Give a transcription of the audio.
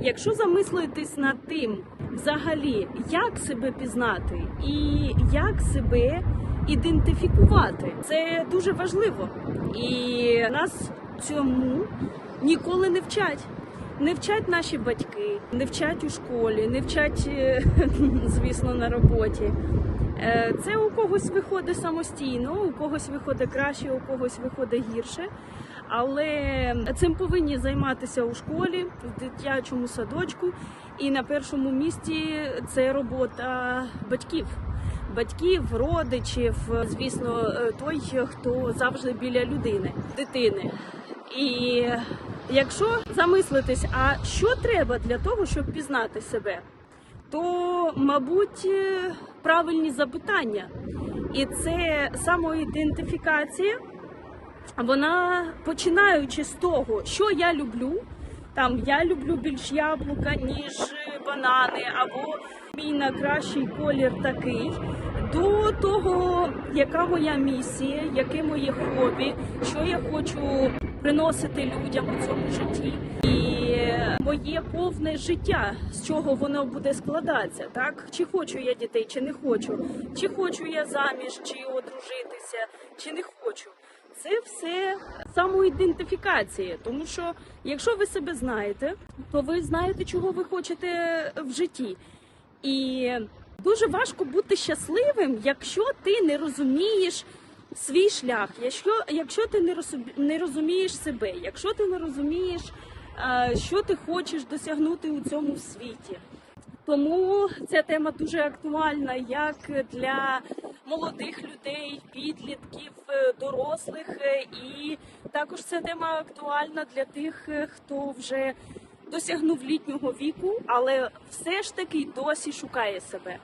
Якщо замислитись над тим, взагалі, як себе пізнати і як себе ідентифікувати, це дуже важливо. І нас цьому ніколи не вчать. Не вчать наші батьки, не вчать у школі, не вчать, е, звісно, на роботі. Е, Це у когось виходить самостійно, у когось виходить краще, у когось виходить гірше. Але цим повинні займатися у школі, в дитячому садочку. І на першому місці це робота батьків. Батьків, родичів, звісно, е, той, хто завжди біля людини, дитини. І якщо замислитись, а що треба для того, щоб пізнати себе, то, мабуть, е, правильні запитання. І це самоідентифікація, вона починаючи з того, що я люблю. Там я люблю більш яблука, ніж банани, або мій найкращий колір такий. До того, яка моя місія, яке моє хобі, що я хочу приносити людям у цьому житті, і моє повне життя, з чого воно буде складатися, так чи хочу я дітей, чи не хочу, чи хочу я заміж, чи одружитися, чи не хочу. Це все самоідентифікація, тому що якщо ви себе знаєте, то ви знаєте, чого ви хочете в житті. І дуже важко бути щасливим, якщо ти не розумієш свій шлях, якщо, якщо ти не розумі- не розумієш себе, якщо ти не розумієш, е, що ти хочеш досягнути у цьому світі. Тому ця тема дуже актуальна як для молодих людей, підлітків, е, дорослих, е, і також ця тема актуальна для тих, е, хто вже досягнув літнього віку, але все ж таки досі шукає себе.